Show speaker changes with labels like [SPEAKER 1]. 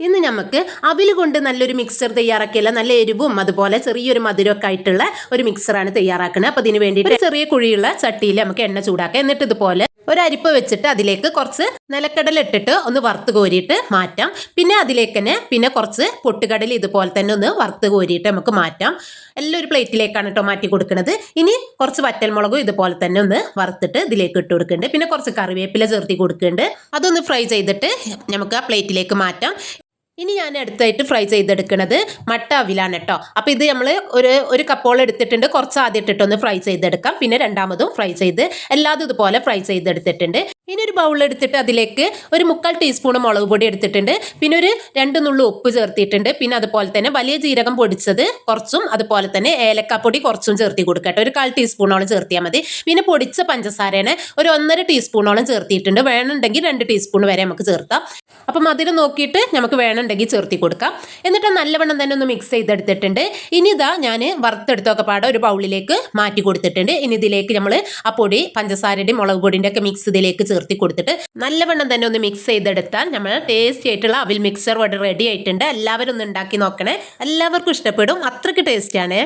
[SPEAKER 1] ഇന്ന് നമുക്ക് അവിൽ കൊണ്ട് നല്ലൊരു മിക്സർ തയ്യാറാക്കിയല്ല നല്ല എരിവും അതുപോലെ ചെറിയൊരു മധുരമൊക്കെ ആയിട്ടുള്ള ഒരു മിക്സറാണ് തയ്യാറാക്കുന്നത് അപ്പോൾ ഇതിന് വേണ്ടി ചെറിയ കുഴിയുള്ള ചട്ടിയിൽ നമുക്ക് എണ്ണ ചൂടാക്കാം. എന്നിട്ട് ഇതുപോലെ ഒരു അരിപ്പ് വെച്ചിട്ട് അതിലേക്ക് കുറച്ച് നിലക്കടല ഇട്ടിട്ട് ഒന്ന് വറുത്ത് കോരിയിട്ട് മാറ്റാം. പിന്നെ അതിലേക്ക് തന്നെ പിന്നെ കുറച്ച് പൊട്ടുകടൽ ഇതുപോലെ തന്നെ ഒന്ന് വറുത്ത് കോരിയിട്ട് നമുക്ക് മാറ്റാം. എല്ലാം ഒരു പ്ലേറ്റിലേക്കാണ് കേട്ടോ മാറ്റി കൊടുക്കുന്നത് ഇനി കുറച്ച് വറ്റൽമുളകും ഇതുപോലെ തന്നെ ഒന്ന് വറുത്തിട്ട് ഇതിലേക്ക് ഇട്ട് കൊടുക്കുന്നുണ്ട് പിന്നെ കുറച്ച് കറിവേപ്പില ചേർത്തി കൊടുക്കുന്നുണ്ട് അതൊന്ന് ഫ്രൈ ചെയ്തിട്ട് നമുക്ക് ആ പ്ലേറ്റിലേക്ക് മാറ്റാം. ഇനി ഞാൻ അടുത്തായിട്ട് ഫ്രൈ ചെയ്തെടുക്കുന്നത് മട്ട അവിലാണ് കേട്ടോ അപ്പോൾ ഇത് നമ്മൾ ഒരു ഒരു കപ്പോളം എടുത്തിട്ടുണ്ട്. കുറച്ച് ആദ്യം ഇട്ടിട്ടൊന്ന് ഫ്രൈ ചെയ്തെടുക്കാം. പിന്നെ രണ്ടാമതും ഫ്രൈ ചെയ്ത് എല്ലാതും ഇതുപോലെ ഫ്രൈ ചെയ്തെടുത്തിട്ടുണ്ട്. ഇനി ഒരു ബൗൾ എടുത്തിട്ട് അതിലേക്ക് ഒരു മുക്കാൽ ടീസ്പൂൺ മുളക് പൊടി എടുത്തിട്ടുണ്ട്. പിന്നെ ഒരു രണ്ട് നുള്ളു ഉപ്പ് ചേർത്തിട്ടുണ്ട് പിന്നെ അതുപോലെ തന്നെ വലിയ ജീരകം പൊടിച്ചത് കുറച്ചും അതുപോലെ തന്നെ ഏലക്കാപ്പൊടി കുറച്ചും ചേർത്തി കൊടുക്കട്ടെ. ഒരു കാൽ ടീസ്പൂണോളം ചേർത്തിയാൽ മതി. പിന്നെ പൊടിച്ച പഞ്ചസാരേനെ ഒരു ഒന്നര ടീസ്പൂണോളം ചേർത്തിയിട്ടുണ്ട്. വേണമെങ്കിൽ രണ്ട് ടീസ്പൂൺ വരെ നമുക്ക് ചേർത്താം അപ്പം മധുരം നോക്കിയിട്ട് നമുക്ക് വേണമെങ്കിൽ ചേർത്തി കൊടുക്കാം. എന്നിട്ട് നല്ലവണ്ണം തന്നെ ഒന്ന് മിക്സ് ചെയ്തെടുത്തിട്ടുണ്ട്. ഇനി ഇതാ ഞാൻ വറുത്തെടുത്തൊക്കെ പാടെ ഒരു ബൗളിലേക്ക് മാറ്റി കൊടുത്തിട്ടുണ്ട്. ഇനി ഇതിലേക്ക് നമ്മൾ ആ പൊടി പഞ്ചസാരയുടെയും മുളക് പൊടിന്റെ ഒക്കെ മിക്സ് ഇതിലേക്ക് ചേർത്തി കൊടുത്തിട്ട് നല്ലവണ്ണം തന്നെ ഒന്ന് മിക്സ് ചെയ്തെടുത്താൽ നമ്മൾ ടേസ്റ്റി ആയിട്ടുള്ള അവിൽ മിക്സർ ഇവിടെ റെഡി ആയിട്ടുണ്ട്. എല്ലാവരും ഒന്ന് ഉണ്ടാക്കി നോക്കണേ. എല്ലാവർക്കും ഇഷ്ടപ്പെടും. അത്രയ്ക്ക് ടേസ്റ്റാണ്